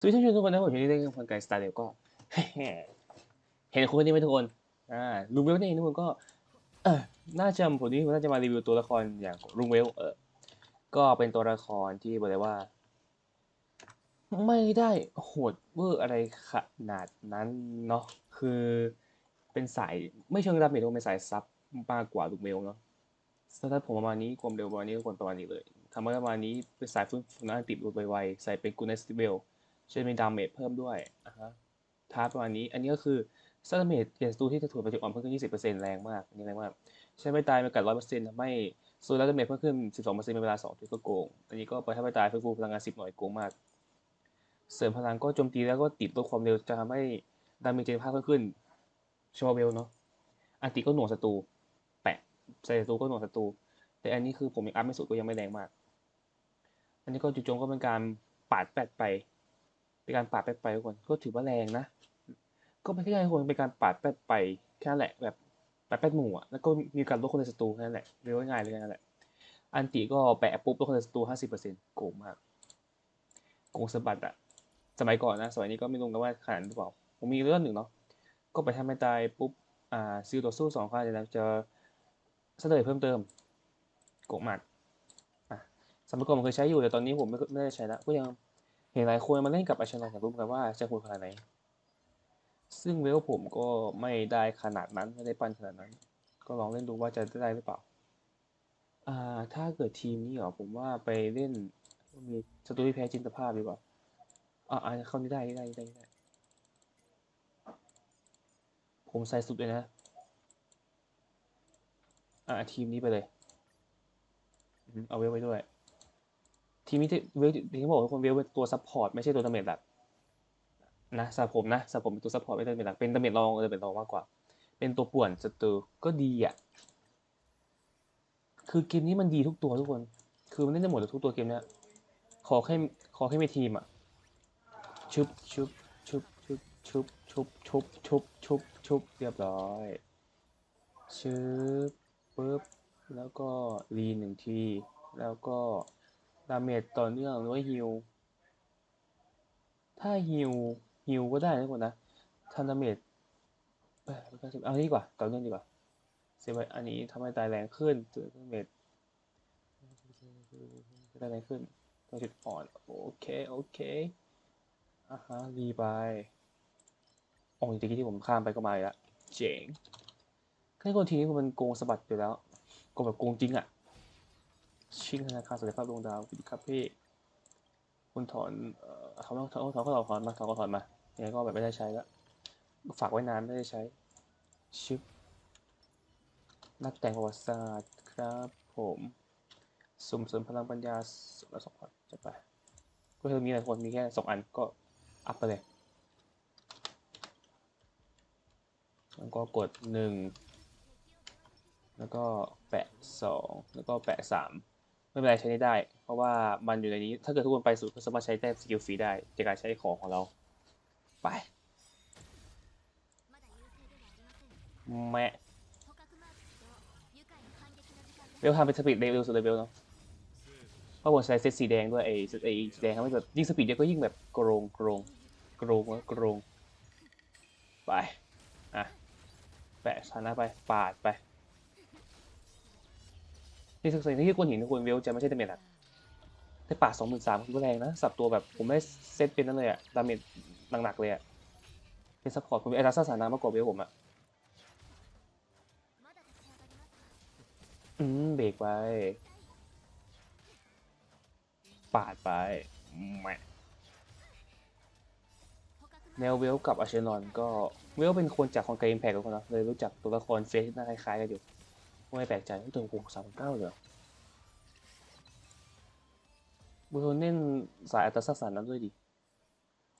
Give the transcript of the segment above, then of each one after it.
สวัสดีท่านผู้ชมทุกคนนะผมอยู่ที่เรื่องคนไกลสตาร์เดลก็ เห็นคนนี้ไหมทุกคนอ่าลุงเวลนี่ทุกคนก็เออน่าจะผมนี้น่าจะมารีวิวตัวละครอย่างลุงเวลเออก็เป็นตัวละครที่บอกเลยว่า ไม่ได้โหดเวอร์อะไรขนาดนั้นเนาะคือเป็นสายไม่เชิงรับเมจเป็นสายซับมากกว่าลุงเวลเนาะสตาร์ผมประมาณนี้ความเร็วประมาณนี้ทุกคนประมาณนี้เลยทำให้ประมาณนี้เป็นสายฟื้นฟูน้ำติดรถไวๆใส่เป็นกูเนสติเบล เช่นมีดาเมจเพิ่มด้วยอะฮะทาร์ประมาณนี้ อันนี้ก็คือสตาเมจเปลี่ยนสตูที่จะถูกไปจุดอ่อนเพิ่มขึ้น 20%แรงมากอันนี้แรงมาก ใช้ไม่ตายมากัด100%ทำให้สูดแล้วดาเมจเพิ่มขึ้น 12%ในเวลา2ทีก็โกง อันนี้ก็ปล่อยให้ไม่ตายฟื้นฟูพลังงาน 10 หน่วยโกงมาก เสริมพลังก็โจมตีแล้วก็ติดลดความเร็วจะทำให้ดาเมจเจนภาพเพิ่มขึ้นชอเวลเนาะ อันติก็หน่วงศัตรู แปะใส่ศัตรูก็หน่วงศัตรู แต่อันนี้คือผมยังอัพไม่สุดก็ยังไม่แรงมาก อันนี้ก็จู่โจมก็เป็นการปาดแปดไป เป็นการปาดแปดไปทุกคนก็ถือว่าแรงนะ ก็ไม่ใช่ทุกคนเป็นการปาดแปดไปแค่แหละแบบปดแปดหมู่อะแล้วก็มีการลดคนในศัตรูแค่นั้นแหละเรียกว่าง่ายเลยแค่นั้นแหละ อันติก็แปะปุ๊บลดคนในศัตรูห้าสิบเปอร์เซ็นต์โกงมากโกงสะบัดอะ สมัยก่อนนะสมัยนี้ก็ไม่รู้กันว่าขนาดนั้นหรือเปล่า ผมมีเรื่องหนึ่งเนาะก็ไปทำให้ตายปุ๊บอ่าซิลต่อสู้สองครั้งจะจะเสนอเพิ่มเติมโกงมากอะสมัยก่อนผมเคยใช้อยู่แต่ตอนนี้ผมไม่ไม่ได้ใช้แล้วก็ยัง ห็นหลายคนมาเล่นกับอาชนาอยากรู้กันว่าจะควรขนาดไหน ซึ่งเวลผมก็ไม่ได้ขนาดนั้นไม่ได้ปั้นขนาดนั้น ก็ลองเล่นดูว่าจะได้หรือเปล่า อ่า ถ้าเกิดทีมนี้เหรอผมว่าไปเล่นมีสตูดิแพ้จินตภาพดีกว่าอ่าอ่าเข้านี่ได้ได้ได้ได้ ผมใส่สุดเลยนะ อ่าทีมนี้ไปเลยอืมเอาเวลไปด้วย ทีมนี้ที่เวลที่เขาบอกว่าคนเวลเป็นตัวซัพพอร์ตไม่ใช่ตัวดาเมจหลักนะสำหรับผมนะสำหรับผมเป็นตัวซัพพอร์ตไม่ใช่ดาเมจหลักเป็นดาเมจรองเออดาเมจรองมากกว่า เป็นตัวป่วนศัตรูก็ดีอะคือเกมนี้มันดีทุกตัวทุกคน คือมันเล่นได้หมดทุกตัวเกมเนี้ยขอแค่ขอแค่ไมีทีมอะชุบชุบชุบชุบชุบชุบชุบชุบชุบชุบเรียบร้อยชึบปึ๊บแล้วก็รีหนึ่งที แล้วก็ ดาเมจต่อเนื่องหรือว่าฮิลถ้าฮิลฮิลก็ได้ทุกคนนะทำดาเมจเอ้ยไม่ใช่เอานี้ดีกว่าต่อเนื่องดีกว่าเซฟไว้อันนี้ทำให้ตายแรงขึ้นตัวดาเมจตายแรงขึ้นตัวจุดอ่อน โอเค โอเคอะฮะรีไปโอ้ยตะกี้ที่ผมข้ามไปก็มาอีกแล้วเจ๋งแค่คนทีนี้มันโกงสะบัดอยู่แล้วโกงแบบโกงจริงอะ ชิงธนาคารศักยภาพดวงดาวคุณครับพี่คุณถอนเอ่อเขาต้องถอนถอนก็ถอนมาถอนก็ถอนมายังไงก็แบบไม่ได้ใช้แล้วฝากไว้นานไม่ได้ใช้ชิปนักแต่งประวัติศาสตร์ครับผมสุ่มเสริมพลังปัญญาสุดละสองพันจะไปก็เธอมีหลายคนมีแค่สองอันก็อัพไปเลยแล้วก็กดหนึ่งแล้วก็แปะสองแล้วก็แปะสาม ไม่เป็นไรใช้ได้ เพราะว่ามันอยู่ในนี้ ถ้าเกิดทุกคนไปสุดก็สามารถใช้แต้มสกิลฟรีได้ในการใช้ของของเรา ไป แม่เวลทำเป็นสปีดเร็วสุดเลยเวลเนาะเพราะผมใช้เซตสีแดงด้วยไอ้เซตไอ้สีแดงทำให้แบบยิ่งสปีดเยอะก็ยิ่งแบบโกรงโกรงโกรงวะโกรงไป อะ แปะชนะไป ปาดไป ที่สิ่งที่ควรเห็นทุกคนเวลจะไม่ใช่ดาเมจหลักแต่ป่าสองหมื่นสามคือแรงนะ สับตัวแบบผมไม่เซตเป็นนั่นเลยอะดาเมจหนักๆเลยอะเป็นซัพพอร์ตผมเป็นไอรัสซาสานามากกว่าเวลผมอะอืมเบรกไปปาดไปแหมแนวเวลกับอาเชนอนก็เวลเป็นคนจากคอนเกมแพกกับคนนะเลยรู้จักตัวละครเฟสหน้าคล้ายๆกันอยู่ไม่แปลกใจตัวผมสามเก้าเลย บุโรเน่นสายอัตราสันนั้นด้วยดิ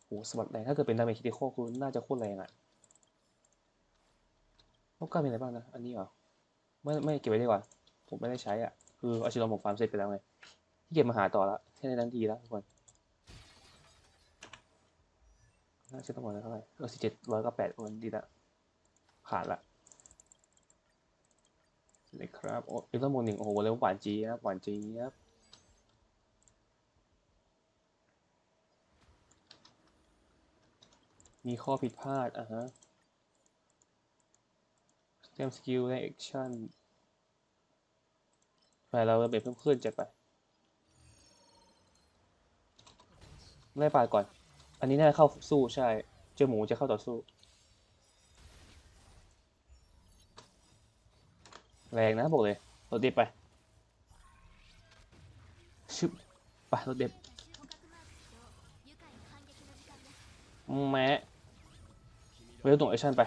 โหสมัดแรงถ้าเกิดเป็นดาเมจคิติคอลคือน่าจะโคตรแรงอะต้องการเป็นอะไรบ้างนะ อันนี้เหรอ ไม่ไม่เก็บไว้ดีกว่า ผมไม่ได้ใช้อะ คืออาชิโรผมฟาร์มเสร็จไปแล้วไง ที่เก็บมาหาต่อละแค่ในนั้นทีแล้วทุกคนน่าจะต้องหมดแล้วเท่าไหร่ก็สิบเจ็ดร้อยก็แปดคนดีละ ผ่านละเลยครับ โอ้อีกตัวโมหนึ่งโอ้โหเร็วหวานจีครับหวานจีครับ มีข้อผิดพลาดอะฮะเตรียมสกิลและแอคชั่นไปเราระเบิดเพิ่มขึ้นจัดไปไล่ปาดก่อน อันนี้น่าเข้าสู้ใช่ เจอหมูจะเข้าต่อสู้ แรงนะบอกเลยรถเด็บไป ชึบไปรถเด็บ แม้เวลตรงแอคชั่นไป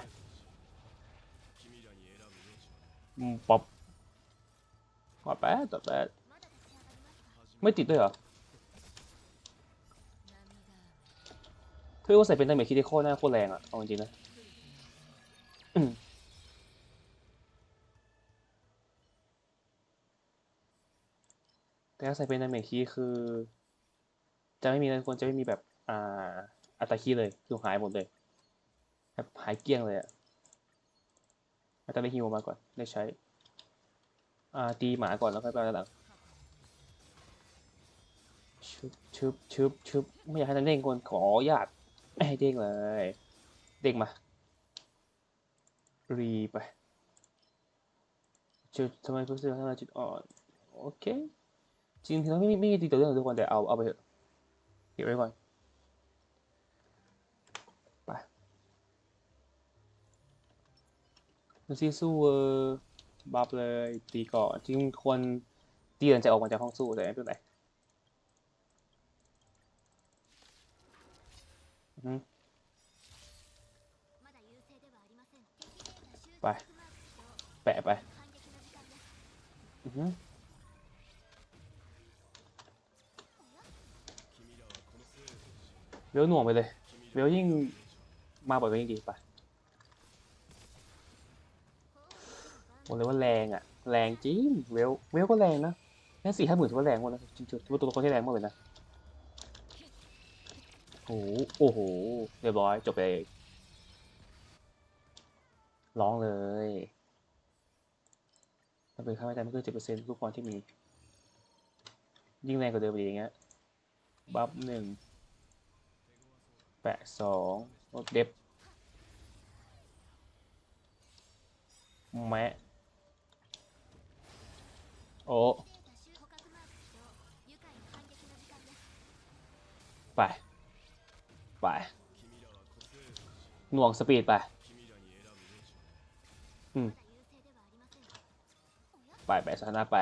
ป๊อปแป๊ดต่อแป๊ดไม่ติดด้วยเหรอคือว่าใส่เป็นดาเมจคิดโคตรน่าโคตรแรงอะเอาจริงๆนะแต่ถ้าใส่เป็นดาเมจคีคือ จะไม่มีทุกคนจะไม่มีแบบ อ่า อัตาคีเลยคือหายหมดเลยแบบหายเกลี้ยงเลยอะอาจจะได้ฮิวมาก่อนได้ใช้อ่าตีหมาก่อนแล้วค่อยไปด้านหลังชึบชึบชึบชึบไม่อยากให้นันเด้งคนขออนุญาตไม่ให้เด้งเลย เด้งมา รีไป จุดทำไมรู้สึกทำไมจุดอ่อนโอเค จริงๆแล้วไม่มีไม่มีตีตัวเรื่องทุกคนแต่เอาเอาไปเถอะเก็บไว้ก่อน ไป ดูซิสู้เออบัฟเลยตีก่อนจริงควรตีหลังจากออกมาจากห้องสู้แต่ไม่เป็นไรอือฮึไป แปะไปเวลหน่วงไปเลยเวลยิ่งมาบ่อยก็ยิ่งดีไป บอกเลยว่าแรงอะ แรงจริง เวล เวลก็แรงนะแค่สี่ห้าหมื่นถือว่าแรงหมดนะจริงๆถือว่าตัวละครที่แรงหมดเลยนะโอ้โหโอ้โห เรียบร้อยจบไปเลยร้องเลยถ้าเป็นค่าไม่ได้ไม่เกินเจ็ดเปอร์เซ็นต์ทุกคนที่มี ยิ่งแรงกว่าเดิมอีกอย่างเงี้ย บัฟหนึ่งแปะสองลดเด็บแมะ โอ้ ไป ไป หน่วงสปีดไป อืม ไปไปสถานะไป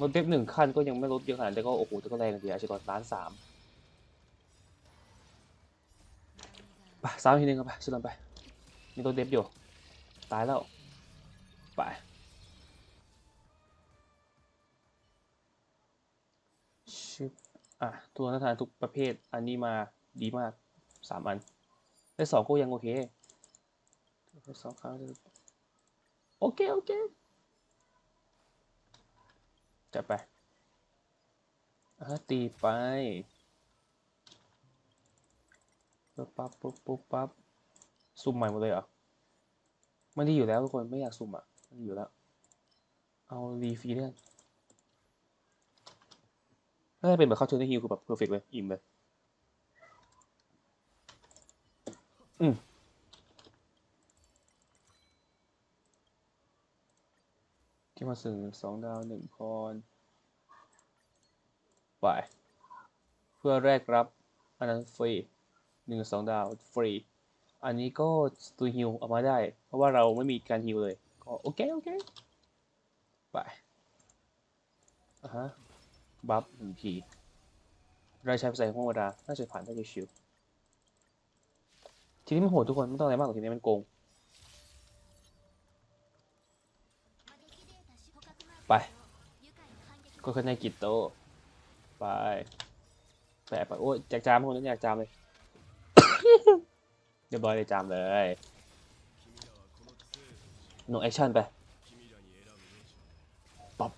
ลดเด็บหนึ่งขั้นก็ยังไม่ลดเยอะขนาดนั้นแต่ก็โอ้โหแต่ก็แรงดีอาชีพล้านสามไปสามทีนึงกันไปชิลอนไป มีตัวเด็บอยู่ ตายแล้ว ไป ชิบอะ ตัวนักทานทุกประเภท อันนี้มาดีมากสามอัน ได้สองก็ยังโอเคสองครั้งโอเค โอเคจัดไปอะตีไปปุ๊บปั๊บปุ๊บปุ๊บปั๊บสุ่มใหม่หมดเลยเหรอมันดีอยู่แล้วทุกคนไม่อยากสุ่มอะ อยู่แล้ว เอารีฟีเล่นถ้าเป็นแบบเข้าเชิงได้ฮิวคือแบบเพอร์เฟกเลย อิ่มเลย อืมที่มาสื่อสองดาวหนึ่งพรไป เพื่อแรกรับ อันนั้นฟรีหนึ่งสองดาว ฟรี อันนี้ก็ตัวฮิวเอามาได้ เพราะว่าเราไม่มีการฮิวเลย โอเคโอเคไปอะฮะบัฟหนึ่งทีรายใช้ภาษาธรรมดาน่าจะผ่านได้ชิวทีนี้มันโหดทุกคนไม่ต้องอะไรมากหรอกทีนี้มันโกง ไปก็ขึ้นในกิจโตไปแปะไปโอ้ยแจกจามคนนั้นอยากจามเลย เรียบร้อยเลยจามเลย โนแอคชั่นไปป๊อ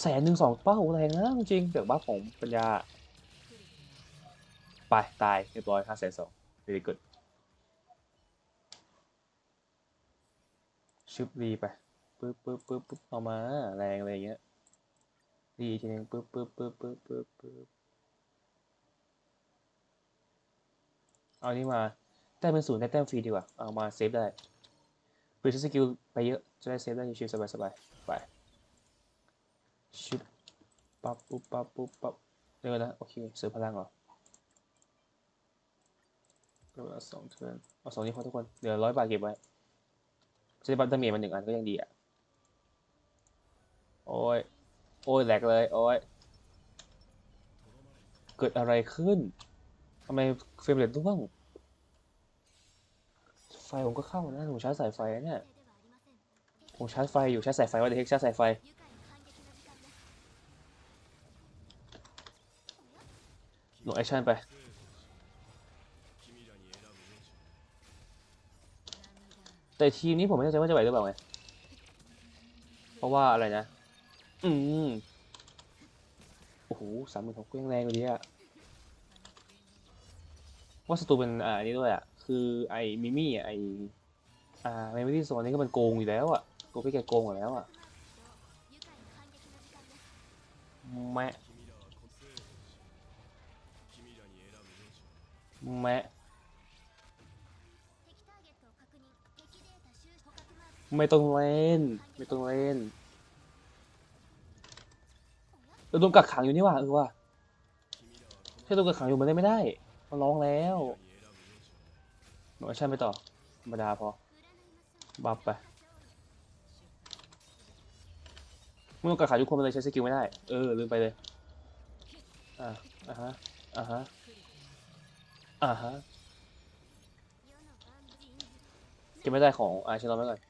แสนหนึ่งสองเป้าแรงนะจริงเดี๋ยวบ้าของปัญญา ไป ตายเรียบร้อยห้าแสนสอง very good ชุบรีไปปึ๊บปึ๊บปึ๊บปึ๊บเอามา แรงอะไรเงี้ยรีทีนึงปึ๊บปึ๊บปึ๊บปึ๊บปึ๊บปึ๊บเอานี่มาแต้มเป็นศูนย์ได้แต้มฟรีดีกว่า เอามาเซฟได้ เพื่อใช้สกิลไปเยอะ จะได้เซฟได้ชิวๆสบายๆ ไปชุบปั๊บปุ๊บปั๊บปุ๊บปั๊บเดี๋ยวก่อนะ โอเคเสริมพลังเหรอเดี๋ยวละสองเทิร์นเอาสองนี้พอทุกคนเดี๋ยวร้อยบาทเก็บไว้จะได้บัตดาเมจมันหนึ่งอันก็ยังดีอะ โอ้ย โอ้ยแหลกเลย โอ้ย เกิดอะไรขึ้นทำไมเฟรมเรทร่วง ฟผมก็เข้านะผมชาร์จสายไฟเนี่ยผมชาร์จไฟอยู่ชาร์จสายไฟว่าเด็กชาร์จสายไฟลงแอคชั่นไปแต่ทีมนี้ผมไม่แน่ใจว่าจะไหวหรือเปล่าไงเพราะว่าอะไรนะ อืมโอ้โหสามหมื่นหกก็ยังแรงกว่านี้อะว่าศัตรูเป็นอ่าอันนี้ด้วยอะ คือไอ้มิมี่อะไอ้อ่าเมมโมรี่โซนนี้ก็มันโกงอยู่แล้วอะตัวพี่แกโกงอยู่แล้วอะแมะแมะไม่ต้องเล่น ไม่ต้องเล่นเออโดนกักขังอยู่นี่ว่ะเออว่ะถ้าโดนกักขังอยู่มันเล่นไม่ได้มันร้องแล้ว หนูแอคชั่นไปต่อธรรมดาพอ บัฟไปเมื่อกักขังทุกคนมันเลยใช้สกิลไม่ได้ เออ ลืมไปเลย อ่าอ่าฮะ อ่าฮะ อ่าฮะเก็บไม่ได้ของอ่าฉันรอไว้ก่อน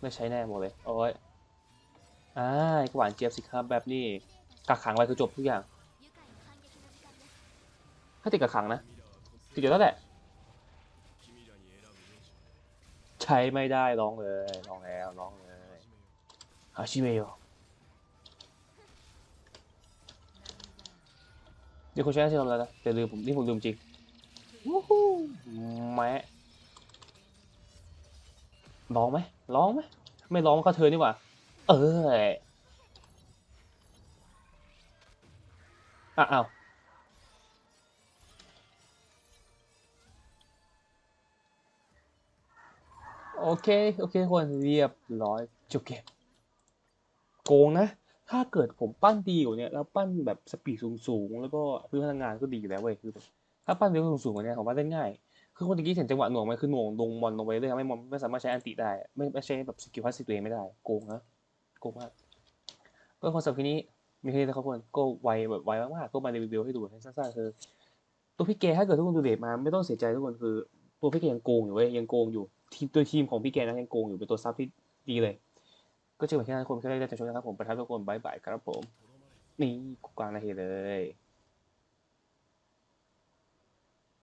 ไม่ใช้แน่หมดเลย โอ้ยอ่าก็หวานเจี๊ยบสิครับแบบนี้กักขังไว้คือจบทุกอย่าง ถ้าติดกักขังนะติดอยู่แล้วแหละ ใช้ไม่ได้ร้องเลยร้องแล้วร้องเลยฮาชิเมโยเดี๋ยวคนใช้ที่ทำอะไรนะแต่ลืมผมนี่ผมลืมจริงวู้ฮู้แมะร้องไหมร้องไหมไม่ร้องก็เธอนี่หว่า เอออ้าว โอเค โอเคคนเรียบร้อยจบเกมโกงนะ ถ้าเกิดผมปั้นดีกว่าเนี้ยแล้วปั้นแบบสปีดสูงๆ แล้วก็พื้นพลังงานก็ดีอยู่แล้วเว้ยคือถ้าปั้นเร็วสูงๆกว่าเนี้ยผมว่าเล่นง่าย คือคนตะกี้เห็นจังหวะหน่วงไหมคือหน่วงลงบอลลงไปเรื่อยทำให้มอนไม่สามารถใช้อันติได้ ไม่ไม่ใช่แบบสกิลพาสซีฟตัวเองไม่ได้ โกงนะโกงมากก็คอนเซ็ปต์ทีนี้มีแค่นี้นะครับทุกคนก็ไวแบบไวมากๆก็มารีวิวให้ดูให้สั้นๆคือตัวพี่เกถ้าเกิดทุกคนดูเดทมาไม่ต้องเสียใจทุกคนคือ ตัวพี่แกยังโกงอยู่เว้ยยังโกงอยู่ทีมตัวทีมของพี่แกนะยังโกงอยู่เป็นตัวซับที่ดีเลย ก็เจอกันแค่นั้นทุกคนแค่ได้แต่ชมนะครับผมประทับทุกคนบายบายครับผม นี่กูกลางนาทีเลย